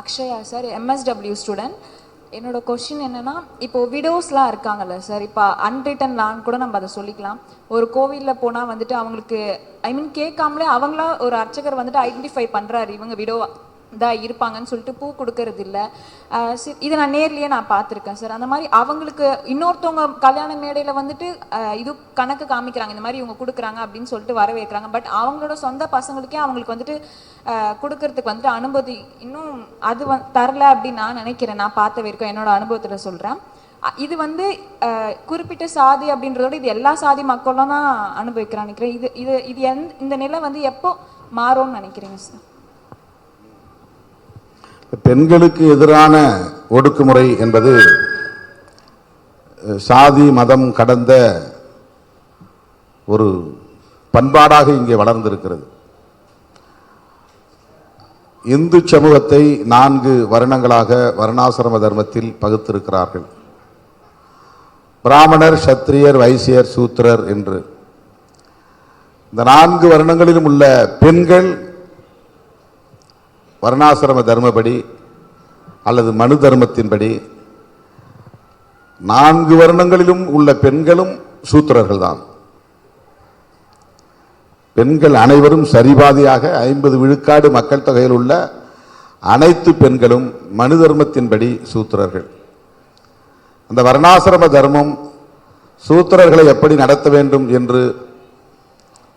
Akshaya sir MSW student என்னோட question என்னன்னா இப்போ விடோஸ்லாம் இருக்காங்கல்ல சார் இப்போ அன்ரிட்டன் லான் கூட நம்ம அதை சொல்லிக்கலாம். ஒரு கோவிலில் போனால் வந்துட்டு அவங்களுக்கு ஐ மீன் கேட்காமலே அவங்களா ஒரு அர்ச்சகர் வந்துட்டு ஐடென்டிஃபை பண்ணுறாரு இவங்க விடோவா இதாக இருப்பாங்கன்னு சொல்லிட்டு பூ கொடுக்கறது இல்லை. இதை நான் நேர்லேயே நான் பார்த்துருக்கேன் சார். அந்த மாதிரி அவங்களுக்கு இன்னொருத்தவங்க கல்யாண மேடையில் வந்துட்டு இது கணக்கு காமிக்கிறாங்க இந்த மாதிரி இவங்க கொடுக்குறாங்க அப்படின்னு சொல்லிட்டு வரவேற்கிறாங்க. பட் அவங்களோட சொந்த பசங்களுக்கே அவங்களுக்கு வந்துட்டு கொடுக்கறதுக்கு வந்துட்டு அனுமதி இன்னும் அது வந் தரல அப்படின்னு நான் நினைக்கிறேன். நான் பார்த்த வரைக்கும் என்னோட அனுபவத்தில் சொல்கிறேன் இது வந்து குறிப்பிட்ட சாதி அப்படின்றதோட இது எல்லா சாதி மக்களும் தான் அனுபவிக்கிறான் நினைக்கிறேன். இது இது இது எந்த இந்த நிலை வந்து எப்போ மாறும்னு நினைக்கிறீங்க சார்? பெண்களுக்கு எதிரான ஒடுக்குமுறை என்பது சாதி மதம் கடந்த ஒரு பண்பாடாக இங்கே வளர்ந்திருக்கிறது. இந்து சமூகத்தை நான்கு வருணங்களாக வருணாசிரம தர்மத்தில் பகுத்திருக்கிறார்கள். பிராமணர் சத்திரியர் வைசியர் சூத்திரர் என்று. இந்த நான்கு வருணங்களிலும் உள்ள பெண்கள் வர்ணாசிரம தர்மப்படி அல்லது மனு தர்மத்தின்படி நான்கு வருணங்களிலும் உள்ள பெண்களும் சூத்திரர்கள் தான் பெண்கள் அனைவரும் சரிபாதியாக ஐம்பது விழுக்காடு மக்கள் தொகையில் உள்ள அனைத்து பெண்களும் மனு தர்மத்தின்படி சூத்திரர்கள். அந்த வர்ணாசிரம தர்மம் சூத்திரர்களை எப்படி நடத்த வேண்டும் என்று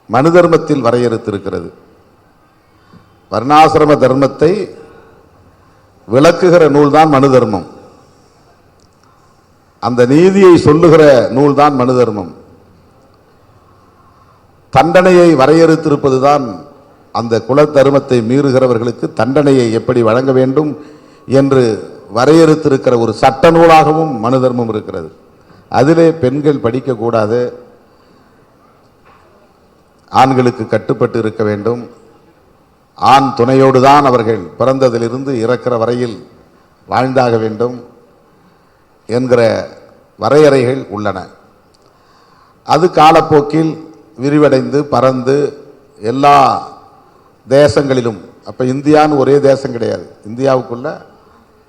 மனு தர்மத்தில் வரையறுத்திருக்கிறது. வர்ணாசிரம தர்மத்தை விளக்குகிற நூல்தான் மனு தர்மம். அந்த நீதியை சொல்லுகிற நூல்தான் மனு தர்மம். தண்டனையை வரையறுத்திருப்பதுதான் அந்த குலத்தருமத்தை மீறுகிறவர்களுக்கு தண்டனையை எப்படி வழங்க வேண்டும் என்று வரையறுத்திருக்கிற ஒரு சட்ட நூலாகவும் மனு தர்மம் இருக்கிறது. அதிலே பெண்கள் படிக்கக்கூடாது. ஆண்களுக்கு கட்டுப்பட்டு இருக்க வேண்டும். ஆண் துணையோடு தான் அவர்கள் பிறந்ததிலிருந்து இறக்கிற வரையில் வாழ்ந்தாக வேண்டும் என்கிற வரையறைகள் உள்ளன. அது காலப்போக்கில் விரிவடைந்து பறந்து எல்லா தேசங்களிலும் அப்போ இந்தியான்னு ஒரே தேசம் கிடையாது. இந்தியாவுக்குள்ள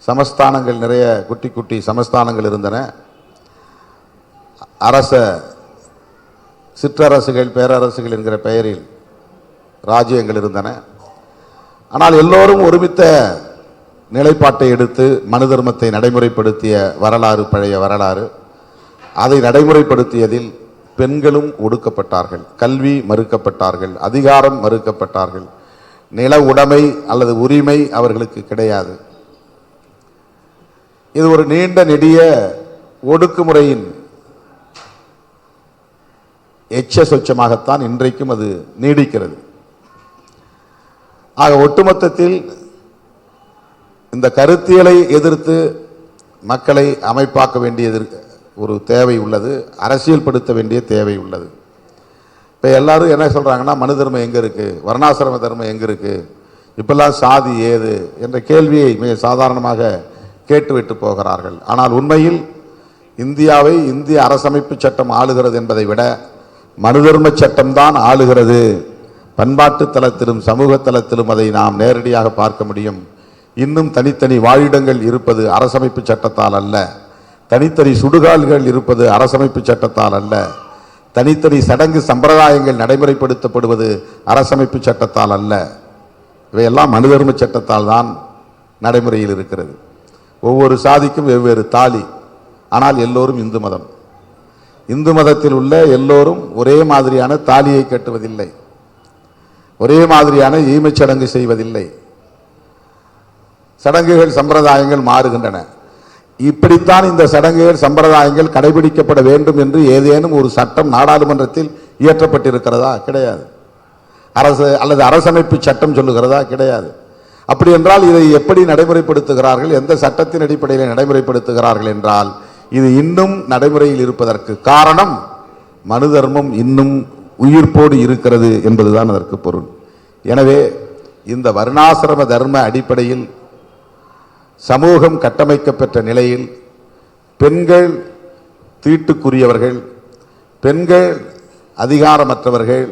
சமஸ்தானங்கள் நிறைய குட்டி குட்டி சமஸ்தானங்கள் இருந்தன. அரச சிற்றரசுகள் பேரரசுகள் என்கிற பெயரில் ராஜ்யங்கள் இருந்தன. ஆனால் எல்லோரும் ஒருமித்த நிலைப்பாட்டை எடுத்து மனு தர்மத்தை நடைமுறைப்படுத்திய வரலாறு பழைய வரலாறு. அதை நடைமுறைப்படுத்தியதில் பெண்களும் ஒடுக்கப்பட்டார்கள் கல்வி மறுக்கப்பட்டார்கள் அதிகாரம் மறுக்கப்பட்டார்கள். நில உடைமை அல்லது உரிமை அவர்களுக்கு கிடையாது. இது ஒரு நீண்ட நெடிய ஒடுக்குமுறையின் எச்ச சொச்சமாகத்தான் இன்றைக்கும் அது நீடிக்கிறது. ஆக ஒட்டுமொத்தத்தில் இந்த கருத்தியலை எதிர்த்து மக்களை அமைப்பாக்க வேண்டியது ஒரு தேவை உள்ளது அரசியல்படுத்த வேண்டிய தேவை உள்ளது. இப்போ எல்லாரும் என்ன சொல்கிறாங்கன்னா மனு தர்மம் எங்கே இருக்குது வர்ணாசிரம தர்மம் எங்கே இருக்குது இப்பெல்லாம் சாதி ஏது? என்ற கேள்வியை மிக சாதாரணமாக கேட்டுவிட்டு போகிறார்கள். ஆனால் உண்மையில் இந்தியாவை இந்திய அரசமைப்பு சட்டம் ஆளுகிறது என்பதை விட மனுதர்ம சட்டம்தான் ஆளுகிறது. பண்பாட்டு தளத்திலும் சமூக தளத்திலும் அதை நாம் நேரடியாக பார்க்க முடியும். இன்னும் தனித்தனி வாழிடங்கள் இருப்பது அரசமைப்பு சட்டத்தால் அல்ல. தனித்தனி சுடுகால்கள் இருப்பது அரசமைப்பு சட்டத்தால் அல்ல. தனித்தனி சடங்கு சம்பிரதாயங்கள் நடைமுறைப்படுத்தப்படுவது அரசமைப்பு சட்டத்தால் அல்ல. இவையெல்லாம் மனுதர்ம சட்டத்தால் தான் நடைமுறையில் இருக்கிறது. ஒவ்வொரு சாதிக்கும் வெவ்வேறு தாலி. ஆனால் எல்லோரும் இந்து மதம். இந்து மதத்தில் உள்ள எல்லோரும் ஒரே மாதிரியான தாலியை கட்டுவதில்லை. ஒரே மாதிரியான ஈமச் சடங்கு செய்வதில்லை. சடங்குகள் சம்பிரதாயங்கள் மாறுகின்றன. இப்படித்தான் இந்த சடங்குகள் சம்பிரதாயங்கள் கடைபிடிக்கப்பட வேண்டும் என்று ஏதேனும் ஒரு சட்டம் நாடாளுமன்றத்தில் இயற்றப்பட்டிருக்கிறதா? கிடையாது. அரசு அல்லது அரசமைப்பு சட்டம் சொல்லுகிறதா? கிடையாது. அப்படி என்றால் இதை எப்படி நடைமுறைப்படுத்துகிறார்கள்? எந்த சட்டத்தின் அடிப்படையில் நடைமுறைப்படுத்துகிறார்கள் என்றால் இது இன்னும் நடைமுறையில் இருப்பதற்கு காரணம் மனு தர்மம் இன்னும் உயிர்ப்போடு இருக்கிறது என்பதுதான் அதற்கு பொருள். எனவே இந்த வருணாசிரம தர்ம அடிப்படையில் சமூகம் கட்டமைக்கப்பெற்ற நிலையில் பெண்கள் தீட்டுக்குரியவர்கள் பெண்கள் அதிகாரமற்றவர்கள்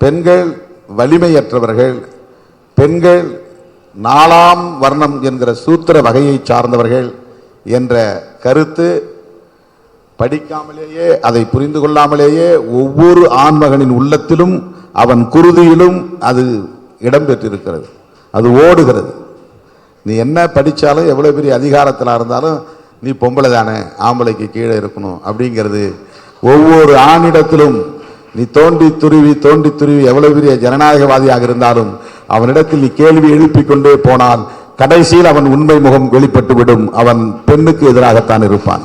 பெண்கள் வலிமையற்றவர்கள் பெண்கள் நாலாம் வர்ணம் என்கிற சூத்திர வகையை சார்ந்தவர்கள் என்ற கருத்து படிக்காமலேயே அதை புரிந்து கொள்ளாமலேயே ஒவ்வொரு ஆண்மகனின் உள்ளத்திலும் அவன் குருதியிலும் அது இடம்பெற்றிருக்கிறது. அது ஓடுகிறது. நீ என்ன படித்தாலும் எவ்வளோ பெரிய அதிகாரத்தில் இருந்தாலும் நீ பொம்பளை தானே ஆம்பளைக்கு கீழே இருக்கணும் அப்படிங்கிறது. ஒவ்வொரு ஆணிடத்திலும் நீ தோண்டி துருவி தோண்டி துருவி எவ்வளவு பெரிய ஜனநாயகவாதியாக இருந்தாலும் அவனிடத்தில் நீ கேள்வி எழுப்பிக் கொண்டே போனால் கடைசியில் அவன் உண்மை முகம் வெளிப்பட்டு விடும் அவன் பெண்ணுக்கு எதிராகத்தான் இருப்பான்.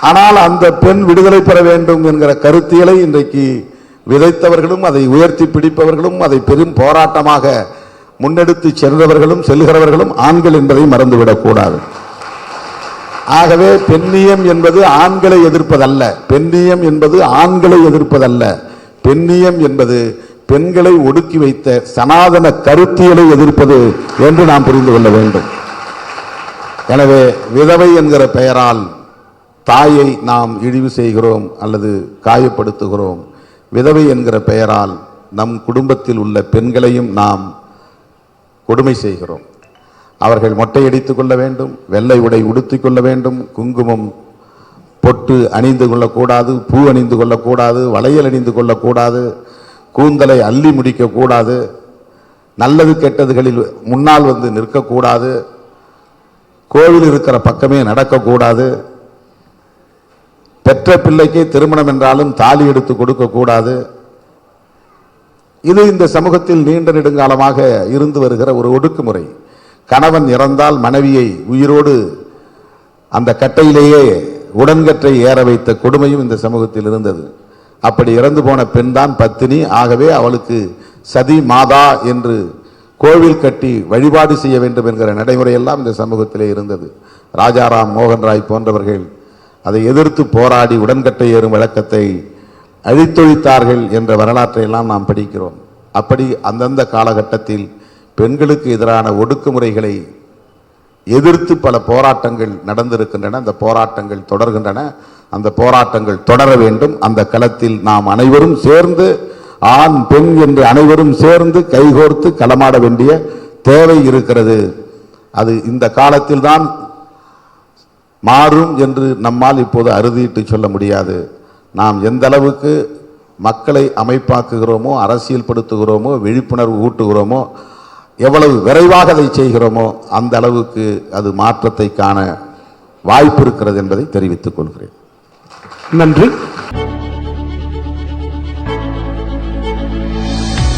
ஆனால் அந்த பெண் விடுதலை பெற வேண்டும் என்கிற கருத்தியலை இன்றைக்கு விதைத்தவர்களும் அதை உயர்த்தி பிடிப்பவர்களும் அதை பெரும் போராட்டமாக முன்னெடுத்து சென்றவர்களும் செல்கிறவர்களும் ஆண்கள் என்பதை மறந்துவிடக்கூடாது ஆகவே பெண்ணியம் என்பது ஆண்களை எதிர்ப்பதல்ல. பெண்ணியம் என்பது ஆண்களை எதிர்ப்பதல்ல. பெண்ணியம் என்பது பெண்களை ஒடுக்கி வைத்த சனாதன கருத்தியலை எதிர்ப்பது என்று நாம் புரிந்து கொள்ள வேண்டும். எனவே விதவை என்கிற பெயரால் தாயை நாம் இழிவு செய்கிறோம் அல்லது காயப்படுத்துகிறோம். விதவை என்கிற பெயரால் நம் குடும்பத்தில் உள்ள பெண்களையும் நாம் கொடுமை செய்கிறோம். அவர்கள் மொட்டையடித்து கொள்ள வேண்டும் வெள்ளை உடை உடுத்தி கொள்ள வேண்டும் குங்குமம் பொட்டு அணிந்து கொள்ளக்கூடாது பூ அணிந்து கொள்ளக்கூடாது வளையல் அணிந்து கொள்ளக்கூடாது கூந்தலை அள்ளி முடிக்கக்கூடாது நல்லது கெட்டதுகளில் முன்னால் வந்து நிற்கக்கூடாது கோவில் இருக்கிற பக்கமே நடக்கக்கூடாது பெற்ற பிள்ளைக்கு திருமணம் என்றாலும் தாலி எடுத்து கொடுக்க கூடாது. இது இந்த சமூகத்தில் நீண்ட நெடுங்காலமாக இருந்து வருகிற ஒரு ஒடுக்குமுறை. கணவன் இறந்தால் மனைவியை உயிரோடு அந்த கட்டையிலேயே உடன்கற்றை ஏற வைத்த கொடுமையும் இந்த சமூகத்தில் இருந்தது. அப்படி இறந்து போன பெண் தான் பத்தினி. ஆகவே அவளுக்கு சதி மாதா என்று கோவில் கட்டி வழிபாடு செய்ய வேண்டும் என்கிற நடைமுறையெல்லாம் இந்த சமூகத்திலே இருந்தது. ராஜாராம் மோகன் ராய் போன்றவர்கள் அதை எதிர்த்து போராடி உடன்கட்டை ஏறும் வழக்கத்தை அழித்தொழித்தார்கள் என்ற வரலாற்றை எல்லாம் நாம் படிக்கிறோம். அப்படி அந்தந்த காலகட்டத்தில் பெண்களுக்கு எதிரான ஒடுக்குமுறைகளை எதிர்த்து பல போராட்டங்கள் நடந்திருக்கின்றன. அந்த போராட்டங்கள் தொடர்கின்றன. அந்த போராட்டங்கள் தொடர வேண்டும். அந்த களத்தில் நாம் அனைவரும் சேர்ந்து ஆண் பெண் என்று அனைவரும் சேர்ந்து கைகோர்த்து களமாட வேண்டிய தேவை இருக்கிறது. அது இந்த காலத்தில்தான் மாறும் என்று நம்மால் இப்போது அறுதியிட்டு சொல்ல முடியாது. நாம் எந்த அளவுக்கு மக்களை அமைப்பாக்குகிறோமோ அரசியல்படுத்துகிறோமோ விழிப்புணர்வு ஊட்டுகிறோமோ எவ்வளவு விரைவாக அதை செய்கிறோமோ அந்த அளவுக்கு அது மாற்றத்தை காண வாய்ப்பு இருக்கிறது என்பதை தெரிவித்துக் கொள்கிறேன். நன்றி.